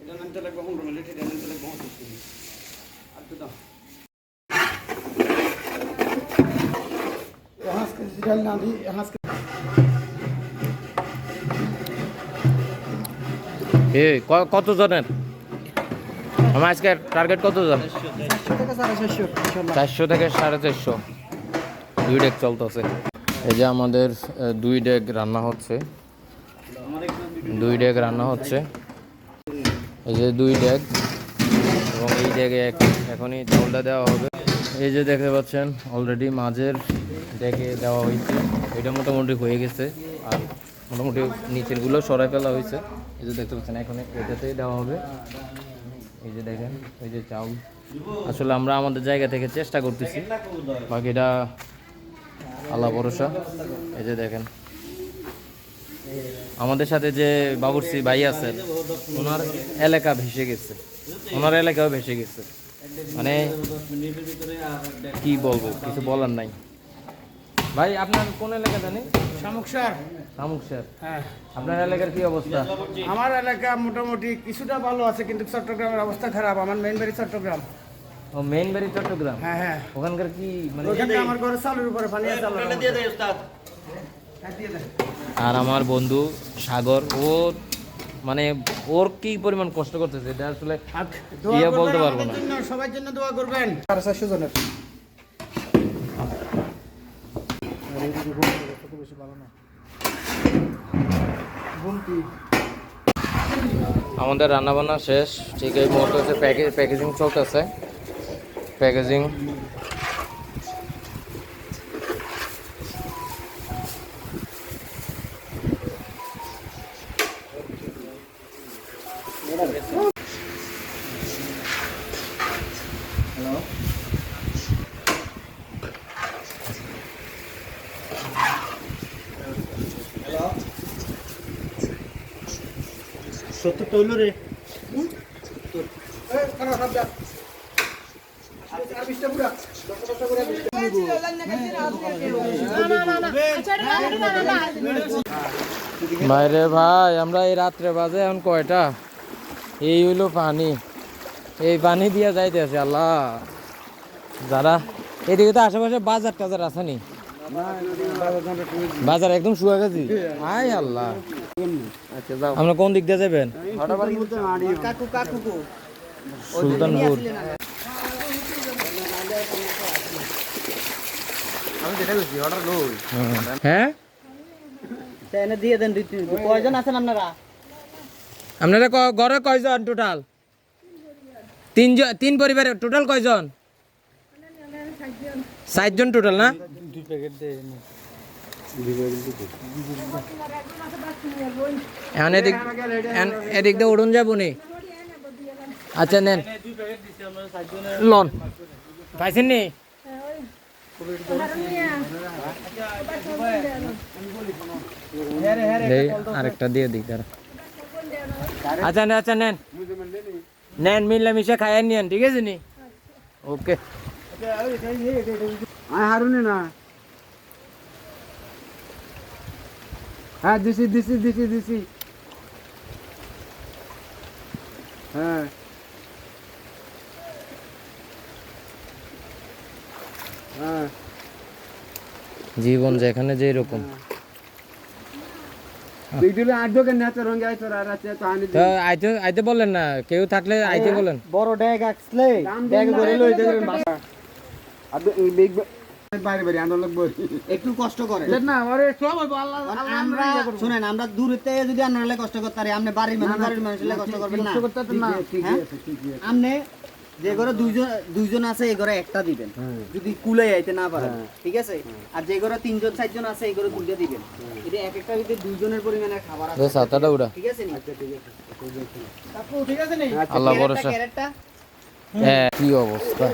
এটা নামতে লাগবে পনেরো মিনিট এটা নামতে লাগবে পঁচিশ মিনিট আর তো দাও হাঁস ডাল না দিই হাঁস এ ক- কত জনের আমার আজকে টার্গেট কত জন চারশো। চারশো থেকে সাড়ে চারশো। দুই ডেক চলতেছে। এই যে আমাদের দুই ডেক রান্না হচ্ছে। দুই ডেক রান্না হচ্ছে। এই যে দুই ডেক এবং এই ডেকে এখনই চাউলটা দেওয়া হবে। এই যে দেখতে পাচ্ছেন অলরেডি মাঝের ডেকে দেওয়া হয়েছে। এটা মোটামুটি হয়ে গেছে, আর মোটামুটি নিচেরগুলো সরাই ফেলা হয়েছে। এই যে দেখতে পাচ্ছেন এখন এটাতেই দেওয়া হবে। এই যে দেখেন, এই যে চাউল। আসলে আমরা আমাদের জায়গা থেকে চেষ্টা করতেছি। বাকিটা আল্লাহ ভরসা। এই যে দেখেন। আমাদের সাথে যে বাবুরসি ভাই আছেন ওনার এলাকা ভেসে গেছে। ওনার এলাকাও ভেসে গেছে। মানে কি বলব কিছু বলার নাই। ভাই আপনার কোন এলাকা জানি শামুক স্যার শামুক স্যার হ্যাঁ। আপনার এলাকার কি অবস্থা? আমার এলাকা মোটামুটি কিছুটা ভালো আছে কিন্তু চট্টগ্রামের অবস্থা খারাপ। আমার মেইন বাড়ি চট্টগ্রাম। ও মেইন বাড়ি চট্টগ্রাম? হ্যাঁ হ্যাঁ। ওখানকার কি মানে ওখানে আমার চালের উপরে পানি আছে আল্লাহর রহমতে। হ্যাঁ, দিয়ে আর আমার বন্ধু সাগর ও মানে ওর কি পরিমাণ কষ্ট করতেছে এটা আসলে ইয়ে বলতে পারব না। সবার জন্য দোয়া করবেন। সাড়ে চারশো জনের। আমাদের রান্নাবান্না শেষ ঠিক এই মুহূর্তে প্যাকেজিং চলতেছে। প্যাকেজিং সত্তর তৈল রে বাইরে ভাই আমরা এই রাত্রে বাজে এখন কয়টা? এই হইল পানি। এই পানি দিয়া যাইতেছে আল্লাহ। যারা এদিকে তো আশেপাশে বাজার টাজার আছে নি? বাজার একদম শুয়ে গেছি। আই আল্লাহ। আমরা কোন দিক দিয়ে যাবেন? সুলতানপুর। হ্যাঁ? দিয়ে দেন কয়জন আছেন আপনারা? আপনারা ঘরে কয়জন টোটাল তিনজন তিন পরিবারের টোটাল কয়জন? ষাটজন টোটাল না? এখন এদিক এদিক দিয়ে উড়ুন যাব নি। আচ্ছা নেন। লন। পাইছেন নি? আরেকটা দিয়ে দিই তারা আচ্ছা নেন আচ্ছা নেন। নেন মিললে মিশে খাইয়ে নিয়েন, ঠিক আছে নি? ওকে। হারুনে না। হ্যাঁ দিছি দিছি দিছি দিছি। হ্যাঁ। জীবন যেখানে যে রকম বিদ্যুৎ না তো রঙে আইতো আর আছে তো আনি তো আইতে আইতে না কেউ থাকলে আইতে বলেন বড় ড্যাগ আসলে ড্যাগ ধরে লই দেবেন বাসা। আর বিগ বাইরে বাইরে আন্দোলন লাগবে। একটু কষ্ট করে। না আরে সব আল্লাহ আমরা শুনেন আমরা দূরে থেকে যদি কষ্ট করতে পারি আপনি বাড়ির মানুষ বাড়ির মানুষের কষ্ট করবেন না। করতে না। ঠিক হ্যাঁ? আছে ঠিক আছে। আপনি যে ঘরে দুইজন দুইজন আছে এই ঘরে একটা দিবেন। যদি কুলে আইতে না পারেন ঠিক আছে? আর যে ঘরে তিনজন চারজন আছে এই ঘরে দুইটা দিবেন। এটা এক একটা ভিতরে দুইজনের পরিমাণে খাবার আছে। সাতটা উড়া। ঠিক আছে নি? আপু ঠিক আছে। নি? আল্লাহ ক্যারেটটা, ভরসা। হ্যাঁ কি অবস্থা?